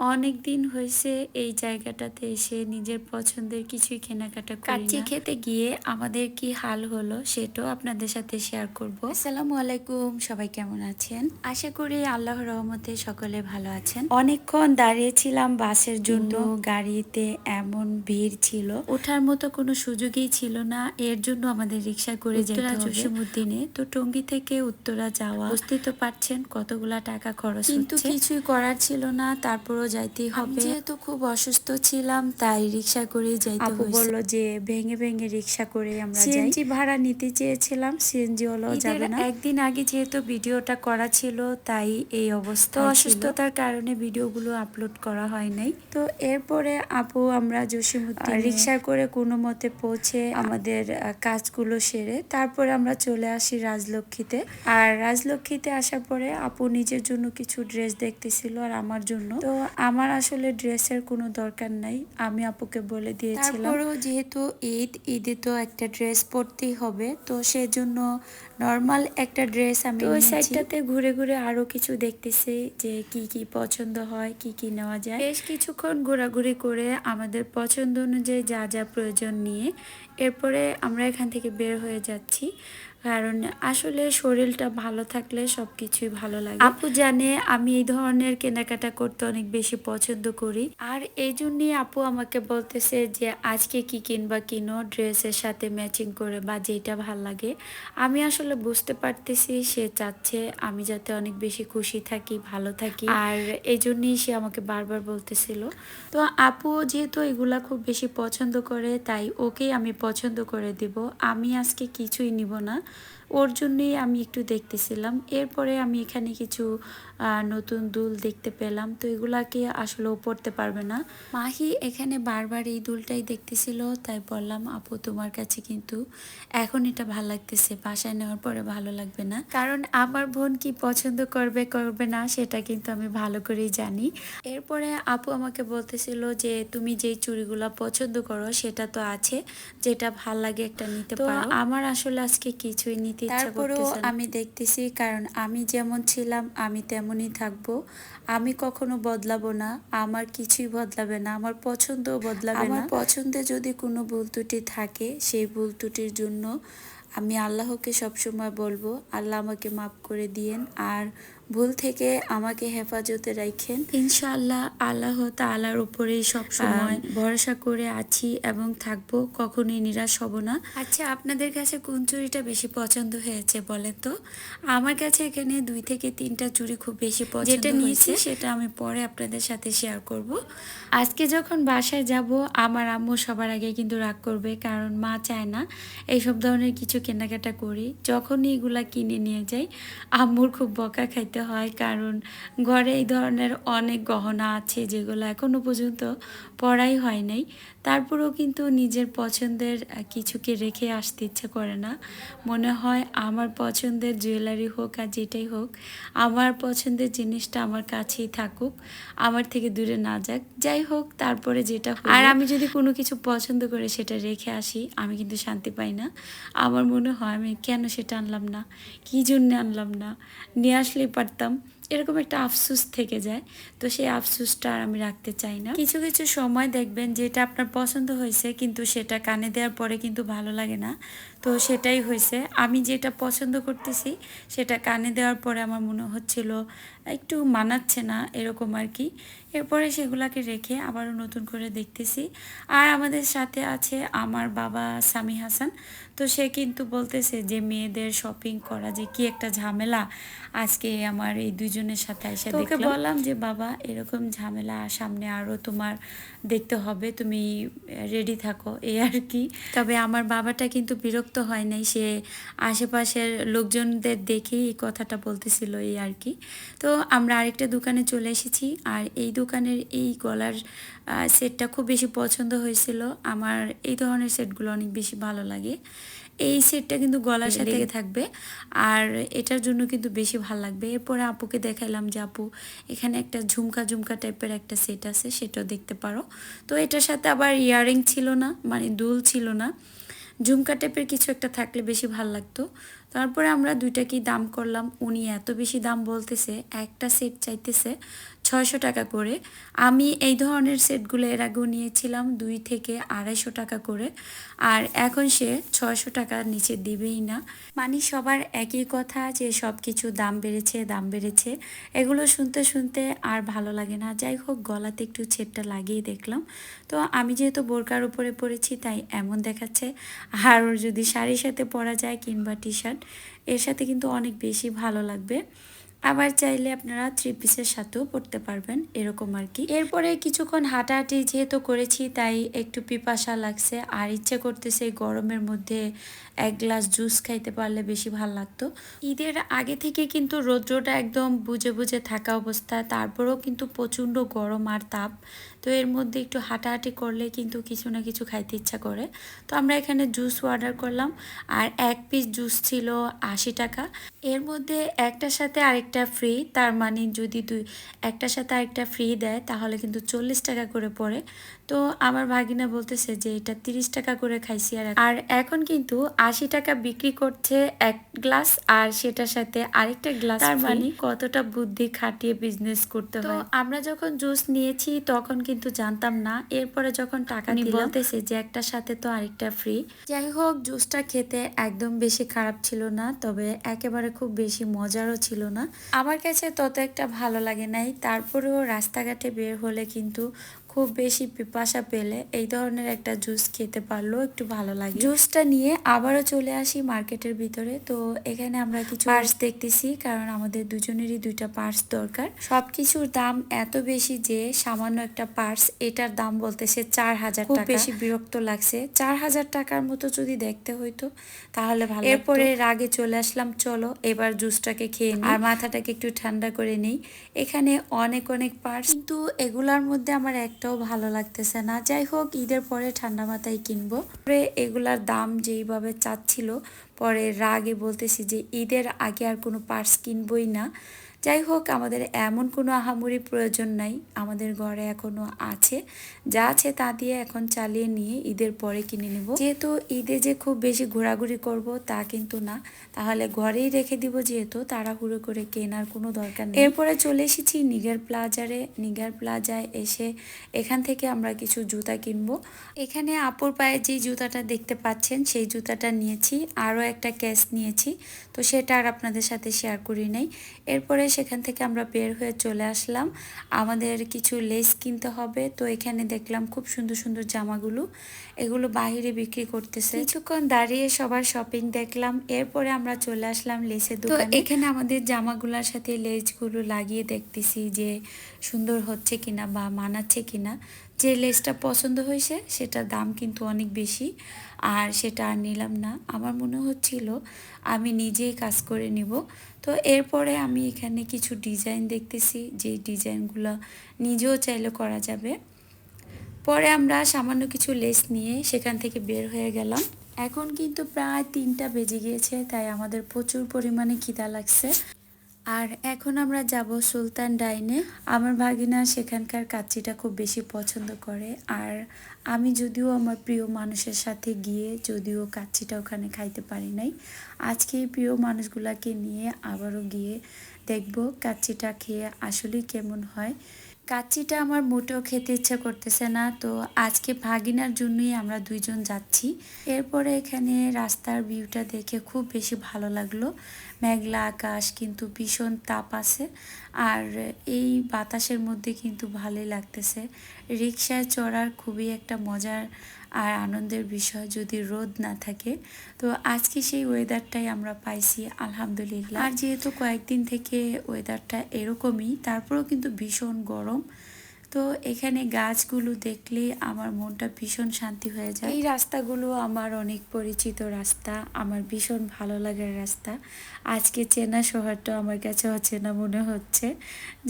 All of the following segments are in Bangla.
অনেক দিন হয়েছে এই জায়গাটাতে এসে নিজের পছন্দের কিছুই কেনাকাটা কাচ্চি খেতে গিয়ে আমাদের কি হাল হলো সেটাও আপনাদের সাথে শেয়ার করব। আসসালামু আলাইকুম সবাই কেমন আছেন? আশা করি আল্লাহ রহমতে সকলে ভালো আছেন। অনেকক্ষণ দাঁড়িয়েছিলাম বাসের জন্য গাড়িতে এমন ভিড় ছিল। ওঠার মতো কোনো সুযোগই ছিল না এর জন্য আমাদের রিক্সা করে যেতে জসীমউদ্দিনে তো টঙ্গি থেকে উত্তরা যাওয়া। বুঝতেই তো পারছেন কতগুলা টাকা খরচ কিন্তু কিছুই করার ছিল না তারপরও যাইতেই হবে। যেহেতু খুব অসুস্থ ছিলাম তাই রিক্সা করে যাইতে আপু বলল যে ভেঙে ভেঙে রিক্সা করে আমরা যাই। সিএনজি ভাড়া নিতে চেয়েছিলাম সিএনজি হলো যাবে না। একদিন আগে যেহেতু ভিডিওটা করা ছিল তাই এই অবস্থা অসুস্থতার কারণে ভিডিওগুলো আপলোড করা হয় নাই। তো এরপরে আপু আমরা জসীমউদ্দিন রিক্সা করে কোনো মতে পৌঁছে আমাদের কাজগুলো সেরে তারপরে আমরা চলে আসি রাজলক্ষ্মীতে। আর রাজলক্ষ্মীতে আসার পরে আপু নিজের জন্য কিছু ড্রেস দেখতেছিল আর আমার জন্য। তো আমার আসলে ড্রেসের কোনো দরকার নাই। আমি আপুকে বলে দিয়েছিলাম। তারপরেও যেহেতু ঈদ ঈদে তো একটা ড্রেস পরতেই হবে তো সেজন্য নর্মাল একটা ড্রেস আমি ওই সাইডটাতে ঘুরে ঘুরে আরও কিছু দেখতেছি যে কি কি পছন্দ হয় কি কি নেওয়া যায়। বেশ কিছুক্ষণ ঘোরাঘুরি করে আমাদের পছন্দ অনুযায়ী যা যা প্রয়োজন নিয়ে এরপরে আমরা এখান থেকে বের হয়ে যাচ্ছি। কারণ আসলে শরীরটা ভালো থাকলে সবকিছুই ভালো লাগে। আপু জানে আমি এই ধরনের কেনাকাটা করতে অনেক বেশি পছন্দ করি। আর এই জন্যই আপু আমাকে বলতেছে যে, আজকে কি কিনবা কিনো, ড্রেসের সাথে ম্যাচিং করে বা যেটা ভালো লাগে। আমি আসলে বুঝতে পারতেছি, সে চাচ্ছে আমি যাতে অনেক বেশি খুশি থাকি, ভালো থাকি। আর এই জন্যই সে আমাকে বারবার বলতেছিল। তো আপু যেহেতু এগুলা খুব বেশি পছন্দ করে, তাই ওকেই আমি পছন্দ করে দিব। আমি আজকে কিছুই নিব না। ওর জন্যই আমি একটু দেখতেছিলাম। এরপরে আমি এখানে কিছু নতুন দুল দেখতে পেলাম। তো এগুলাকে আসলে ও পড়তে পারবে না। মাহি এখানে বারবার এই দুলটাই দেখতেছিল তাই বললাম আপু তোমার কাছে কিন্তু এখন এটা ভালো লাগতেছে বাসায় নেওয়ার পরে ভালো লাগবে না। কারণ আমার বোন কি পছন্দ করবে করবে না সেটা কিন্তু আমি ভালো করেই জানি। এরপরে আপু আমাকে বলতেছিল যে তুমি যেই চুড়িগুলো পছন্দ করো সেটা তো আছে যেটা ভালো লাগে একটা নিতে পারো। আমার আসলে আজকে কিছুই নিতে ইচ্ছা তারপরেও আমি দেখতেছি কারণ আমি যেমন ছিলাম আমি তেমনই থাকব। আমি কখনো বদলাবো না আমার কিছুই বদলাবে না আমার পছন্দও বদলাবে না। আমার পছন্দে যদি কোনো ভুল ত্রুটি থাকে সেই ভুল ত্রুটির জন্য আমি আল্লাহকে সবসময় বলব আল্লাহ আমাকে মাফ করে দিয়েন আর ভুল থেকে আমাকে হেফাজতে রাখেন। ইনশাআল্লাহ আল্লাহ তাআলার উপরেই সব সময় ভরসা করে আছি এবং থাকব কখনোই নিরাশ হব না। আচ্ছা আপনাদের কাছে কোন চুরিটা বেশি পছন্দ হয়েছে বলেন তো? আমার কাছে এখানে দুই থেকে তিনটা চুরি খুব বেশি পছন্দ যেটা নিয়েছি সেটা আমি পরে আপনাদের সাথে শেয়ার করব। আজকে যখন বাসায় যাব আমার আম্মু সবার আগে কিন্তু রাগ করবে কারণ মা চায় না এইসব ধরনের কিছু কেনাকাটা করি। যখনই এগুলা কিনে নিয়ে যাই আম্মুর খুব বকা খাইতে হয়। কারণ ঘরে এই ধরনের অনেক গহনা আছে যেগুলো এখনও পর্যন্ত পড়াই হয় নাই। তারপরেও কিন্তু নিজের পছন্দের কিছুকে রেখে আসতে ইচ্ছে করে না। মনে হয় আমার পছন্দের জুয়েলারি হোক আর যেটাই হোক, আমার পছন্দের জিনিসটা আমার কাছেই থাকুক, আমার থেকে দূরে না যাক। যাই হোক, তারপরে যেটা। আর আমি যদি কোনো কিছু পছন্দ করে সেটা রেখে আসি, আমি কিন্তু শান্তি পাই না। আমার মনে হয় আমি কেন সেটা আনলাম না? কী জন্য আনলাম না? নিয়ে আসলেই পারতাম। এরকম একটা আফসুস থেকে যায়। তো সেই আফসুসটা আর আমি রাখতে চাই না। কিছু কিছু সময় দেখবেন যেটা আপনার পছন্দ হয়েছে কিন্তু সেটা কানে দেওয়ার পরে কিন্তু ভালো লাগে না। তো সেটাই হয়েছে আমি যেটা পছন্দ করতেছি সেটা কানে দেওয়ার পরে আমার মনে হচ্ছিল একটু মানাচ্ছে না এরকম আর কি এরপরে সেগুলাকে রেখে আবারও নতুন করে দেখতেছি। আর আমাদের সাথে আছে আমার বাবা সামি হাসান। তো সে কিন্তু বলতেছে যে মেয়েদের শপিং করা যে কি একটা ঝামেলা। আজকে আমার এই দুজনের সাথে এসে তোকে বললাম যে বাবা এরকম ঝামেলা সামনে আরও তোমার দেখতে হবে। তুমি রেডি থাকো। এই আর কি তবে আমার বাবাটা কিন্তু বিরক্ত হয় নাই সে আশেপাশের লোকজনদের দেখেই এই কথাটা বলতেছিল এই আর কি। তো আমরা আরেকটা দোকানে চলে এসেছি আর এই দোকানের এই গলার সেটটা খুব বেশি পছন্দ হয়েছিল। আমার এই ধরনের সেটগুলো অনেক বেশি ভালো লাগে। এই সেটটা কিন্তু গলার সাথে থাকবে আর এটার জন্য কিন্তু বেশি ভালো লাগবে। এরপরে আপুকে দেখাইলাম যে আপু এখানে একটা ঝুমকা ঝুমকা টাইপের একটা সেট আছে সেটাও দেখতে পারো। তো এটার সাথে আবার ইয়ারিং ছিল না মানে দুল ছিল না। ঝুমকা টাইপের কিছু একটা থাকলে বেশি ভালো লাগতো। তারপরে আমরা দুইটা কি দাম করলাম। উনি এত বেশি দাম বলতেছে, একটা সেট চাইতেছে ছয়শো টাকা করে। আমি এই ধরনের সেটগুলো এর আগেও নিয়েছিলাম দুই থেকে আড়াইশো টাকা করে। আর এখন সে ছয়শো টাকার নিচে দিবেই না। মানে সবার একই কথা যে সব কিছু দাম বেড়েছে দাম বেড়েছে। এগুলো শুনতে শুনতে আর ভালো লাগে না। যাই হোক, গলাতে একটু ছেটটা লাগিয়ে দেখলাম। তো আমি যেহেতু বোরকার উপরে পরেছি, তাই এমন দেখাচ্ছে। আর যদি শাড়ির সাথে পরা যায় কিংবা টি শার্ট এর সাথে কিন্তু অনেক বেশি ভালো লাগবে। আবার চাইলে আপনারা থ্রি পিসের সাথেও পড়তে পারবেন, এরকম আর কি। এরপরে কিছুক্ষণ হাঁটাহাঁটি যেহেতু করেছি, তাই একটু পিপাসা লাগছে, আর ইচ্ছে করতেছে গরমের মধ্যে এক গ্লাস জুস খাইতে পারলে বেশি ভালো লাগতো। ঈদের আগে থেকে কিন্তু রৌদ্রটা একদম বুঝে বুঝে থাকা অবস্থা, তারপরেও কিন্তু প্রচণ্ড গরম আর তাপ। তো এর মধ্যে একটু হাঁটাহাঁটি করলে কিন্তু কিছু না কিছু খাইতে ইচ্ছা করে। তো আমরা এখানে জুস অর্ডার করলাম আর এক পিস জুস ছিল আশি টাকা। এর মধ্যে একটার সাথে আরেকটা ফ্রি তার মানে যদি দুই একটার সাথে আরেকটা ফ্রি দেয় তাহলে কিন্তু চল্লিশ টাকা করে পড়ে। তো আমার ভাগিনা বলতেছে যে এটা তিরিশ টাকা করে খাইছি আর আর এখন কিন্তু আশি টাকা বিক্রি করছে এক গ্লাস আর সেটার সাথে আরেকটা গ্লাস তার মানে কতটা বুদ্ধি খাটিয়ে বিজনেস করতে হয়? আমরা যখন জুস নিয়েছি তখন কিন্তু জানতাম না। এরপরে যখন টাকা নিয়ে বলতেছে যে একটার সাথে তো আরেকটা ফ্রি যাই হোক জুসটা খেতে একদম বেশি খারাপ ছিল না তবে একেবারে খুব বেশি মজারও ছিল না। আমার কাছে তত একটা ভালো লাগে নাই। তারপরেও রাস্তাঘাটে বের হলে কিন্তু খুব বেশি পিপাসা পেলে এই ধরনের একটা জুস খেতে পারলেও একটু ভালো লাগে। জুসটা নিয়ে আবারও চলে আসি মার্কেটের ভিতরে। তো এখানে আমরা কিছু পার্স দেখতেছি কারণ আমাদের দুজনেরই দুইটা পার্স দরকার। সব কিছুর দাম এত বেশি যে সামান্য একটা পার্স এটার দাম বলতেছে চার হাজার টাকা। বেশি বিরক্ত লাগছে। চার হাজার টাকার মতো যদি দেখতে হইতো তাহলে ভালো এরপরে রাগে চলে আসলাম চলো এবার জুসটাকে খেয়ে আর মাথাটাকে একটু ঠান্ডা করে নিই। এখানে অনেক অনেক পার্স কিন্তু এগুলার মধ্যে আমার এক একটাও ভালো লাগতেছে না। যাই হোক, ঈদের পরে ঠান্ডা মাথায় কিনবো। পরে এগুলার দাম যেইভাবে চাচ্ছিল, পরে রাগে বলতেছি যে ঈদের আগে আর কোনো পার্স কিনবই না। যাই হোক, আমাদের এমন কোনো আহামরি প্রয়োজন নাই। আমাদের ঘরে এখনও আছে। যা আছে তা দিয়ে এখন চালিয়ে নিয়ে ঈদের পরে কিনে নেব। যেহেতু ঈদে যে খুব বেশি ঘোরাঘুরি করব তা কিন্তু না। তাহলে ঘরেই রেখে দিব যেহেতু তাড়াহুড়ো করে কেনার কোনো দরকার নেই। এরপরে চলে এসেছি নিগার প্লাজারে। নিগার প্লাজায় এসে এখান থেকে আমরা কিছু জুতা কিনবো। এখানে আপুর পায়ে যে জুতাটা দেখতে পাচ্ছেন, সেই জুতাটা নিয়েছি। আরও একটা ক্যাশ নিয়েছি। তো সেটা আর আপনাদের সাথে শেয়ার করি নাই। এরপরে সেখান থেকে আমরা বের হয়ে চলে আসলাম। আমাদের কিছু লেস কিনতে হবে। তো এখানে দেখলাম খুব সুন্দর সুন্দর জামাগুলো। এগুলো বাহিরে বিক্রি করতেছে। কিছুক্ষণ দাঁড়িয়ে সবার শপিং দেখলাম। এরপরে আমরা চলে আসলাম লেসের দোকানে। এখানে আমাদের জামাগুলোর সাথে লেসগুলো লাগিয়ে দেখতেছি যে সুন্দর হচ্ছে কিনা বা মানাচ্ছে কিনা। যে লেসটা পছন্দ হয়েছে, সেটার দাম কিন্তু অনেক বেশি। আর সেটা আর নিলাম না। আমার মনে হচ্ছিল আমি নিজেই কাজ করে নিব। তো এরপরে আমি এখানে কিছু ডিজাইন দেখতেছি যে ডিজাইনগুলো নিজেও চাইলে করা যাবে। পরে আমরা সামান্য কিছু লেস নিয়ে সেখান থেকে বের হয়ে গেলাম। এখন কিন্তু প্রায় তিনটা বেজে গিয়েছে, তাই আমাদের প্রচুর পরিমাণে খিদা লাগছে। আর এখন আমরা যাব সুলতান ডাইনে। আমার ভাগিনা সেখানকার কাচ্চিটা খুব বেশি পছন্দ করে। আর আমি যদিও আমার প্রিয় মানুষের সাথে গিয়ে যদিও কাচ্চিটা ওখানে খাইতে পারি নাই, আজকে এই প্রিয় মানুষগুলাকে নিয়ে আবারও গিয়ে দেখব কাচ্চিটা খেয়ে আসলেই কেমন হয়। কাচ্চিটা আমার মোটেও খেতে ইচ্ছে করতেছে না, তো আজকে ভাগিনার জন্যই আমরা দুইজন যাচ্ছি। এরপরে এখানে রাস্তার ভিউটা দেখে খুব বেশি ভালো লাগল। মেঘলা আকাশ কিন্তু ভীষণ তাপ আছে, আর এই বাতাসের মধ্যে কিন্তু ভালোই লাগতেছে। রিক্সায় চড়ার খুবই একটা মজার আর আনন্দের বিষয় যদি রোদ না থাকে, তো আজকে সেই ওয়েদারটাই আমরা পাইছি, আলহামদুলিল্লাহ। আর যেহেতু কয়েকদিন থেকে ওয়েদারটা এরকমই, তারপরেও কিন্তু ভীষণ গরম। তো এখানে গাছগুলো দেখলে আমার মনটা ভীষণ শান্তি হয়ে যায়। এই রাস্তাগুলো আমার অনেক পরিচিত রাস্তা, আমার ভীষণ ভালো লাগার রাস্তা। আজকে চেনা শহরটা আমার কাছে অচেনা মনে হচ্ছে।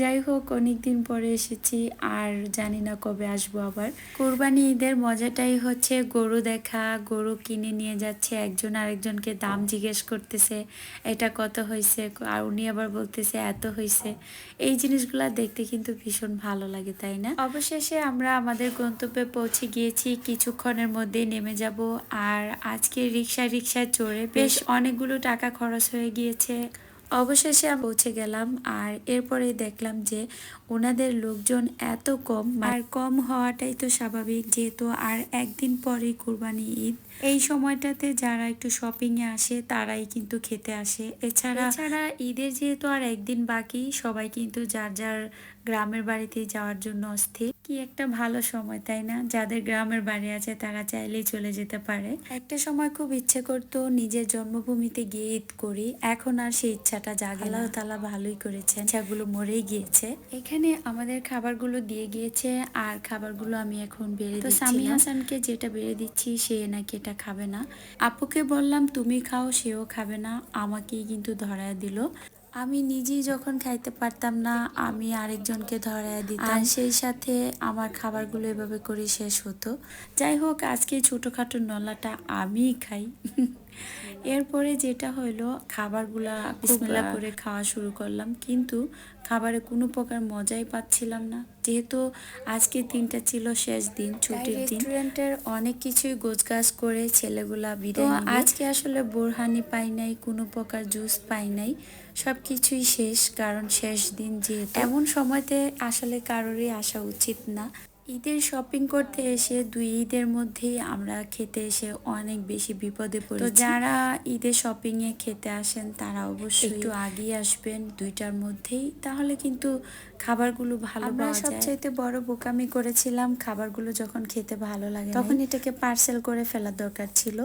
যাই হোক অনেক দিন পরে এসেছি, আর জানি না কবে আসব আবার। কোরবানি ঈদের মজাটাই হচ্ছে গরু দেখা, গরু কিনে নিয়ে যাচ্ছে, একজন আরেকজনকে দাম জিজ্ঞেস করতেছে, এটা কত হয়েছে আর উনি আবার বলতেছে, এত হয়েছে এই জিনিসগুলা দেখতে কিন্তু ভীষণ ভালো লাগে, তাই তাই না? অবশেষে আমরা আমাদের গন্তব্যে পৌঁছে গিয়েছি কিছুক্ষণের মধ্যেই নেমে যাব। আর আজকে রিক্সা রিক্সায় চড়ে বেশ। অনেকগুলো টাকা খরচ হয়ে গিয়েছে। অবশেষে আমি পৌঁছে গেলাম আর এরপরে দেখলাম যে ওনাদের লোকজন এত কম। আর কম হওয়াটাই তো স্বাভাবিক যেহেতু আর একদিন পরেই কোরবানি ঈদ। এই সময়টাতে যারা একটু শপিং এ আসে তারাই কিন্তু খেতে আসে। এছাড়া এছাড়া ঈদের যেহেতু আর একদিন বাকি সবাই কিন্তু যার যার গ্রামের বাড়িতে যাওয়ার জন্য অস্থির। কি একটা ভালো সময় তাই না? যাদের গ্রামের বাড়ি আছে তারা চাইলেই চলে যেতে পারে। একটা সময় খুব ইচ্ছে করতো নিজের জন্মভূমিতে গিয়ে ঈদ করি। এখন আর সেই ইচ্ছাটা জাগে আল্লাহ তালা ভালোই করেছেন। ইচ্ছাগুলো মরেই গিয়েছে। এখানে আমাদের খাবারগুলো দিয়ে গিয়েছে আর খাবারগুলো আমি এখন বেড়ে তো সামি হাসানকে যেটা বেড়ে দিচ্ছি সে নাকি এটা খাবে না। আপুকে বললাম, তুমি খাও, সেও খাবে না। আমাকেই কিন্তু ধরায় দিল। আমি নিজেই যখন খাইতে পারতাম না, আমি আরেকজনকে ধরায় দিতাম। সেই সাথে আমার খাবারগুলো এভাবে করে শেষ হতো। যাই হোক আজকে ছোটোখাটো নলাটা আমিই খাই। এরপরে যেটা হইল খাবারগুলা বিসমিল্লা করে খাওয়া শুরু করলাম। কিন্তু খাবারে কোনো প্রকার মজাই পাচ্ছিলাম না। যেহেতু আজকে দিনটা ছিল শেষ দিন ছুটির দিন। রেস্টুরেন্টের অনেক কিছুই গোছগাছ করে ছেলেগুলা বিদায় আজকে আসলে বোরহানি পাই নাই কোনো প্রকার জুস পাই নাই। সব কিছুই শেষ কারণ শেষ দিন যেহেতু। এমন সময়তে আসলে কারোরই আসা উচিত না। ঈদের শপিং করতে এসে দুই ঈদের মধ্যেই আমরা খেতে এসে অনেক বেশি বিপদে পড়ি তো যারা ঈদের শপিং এ খেতে আসেন তারা অবশ্যই একটু আগিয়ে আসবেন দুইটার মধ্যেই। তাহলে কিন্তু খাবারগুলো ভালো আমরা সবচাইতে বড় বোকামি করেছিলাম খাবারগুলো যখন খেতে ভালো লাগে তখন এটাকে পার্সেল করে ফেলার দরকার ছিল।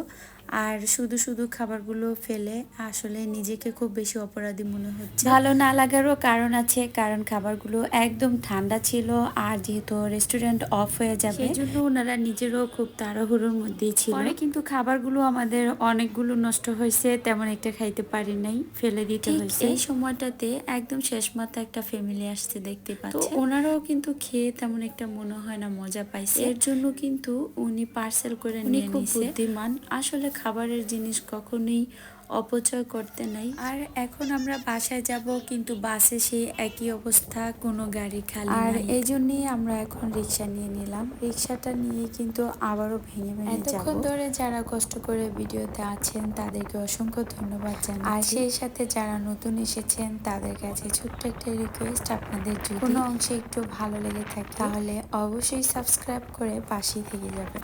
আর শুধু শুধু খাবারগুলো ফেলে আসলে নিজেকে খুব বেশি অপরাধী মনে হচ্ছে। ভালো না লাগারও কারণ আছে কারণ খাবারগুলো একদম ঠান্ডা ছিল আর যেহেতু রেস্টুরেন্ট অফ হয়ে যাবে সেই জন্য ওনারা নিজেরও খুব তাড়াহুড়োর মধ্যেই ছিল। পরে কিন্তু খাবারগুলো আমাদের অনেকগুলো নষ্ট হয়েছে তেমন একটা খাইতে পারি নাই ফেলে দিতে হয়েছে। এই সময়টাতে একদম শেষ মাথা একটা ফ্যামিলি আসছে দেখতে পাচ্ছি ওনারাও কিন্তু খেয়ে তেমন একটা মনে হয় না মজা পাইছে। এর জন্য কিন্তু উনি পার্সেল করে নিয়ে নিছে। বুদ্ধিমান। আসলে খাবারের জিনিস কখনোই অপচয় করতে নাই। আর এখন আমরা বাসায় যাব কিন্তু বাসে সেই একই অবস্থা কোনো গাড়ি খালি আর এই জন্যই আমরা এখন রিক্সা নিয়ে নিলাম। রিক্সাটা নিয়ে কিন্তু আবারও ভেঙে ভেঙে এতক্ষণ ধরে যারা কষ্ট করে ভিডিওতে আছেন তাদেরকে অসংখ্য ধন্যবাদ জানাই আর সেই সাথে যারা নতুন এসেছেন তাদের কাছে ছোট্ট একটা রিকোয়েস্ট আপনাদের যদি কোনো অংশে একটু ভালো লেগে থাকে তাহলে অবশ্যই সাবস্ক্রাইব করে পাশেই থেকে যাবেন।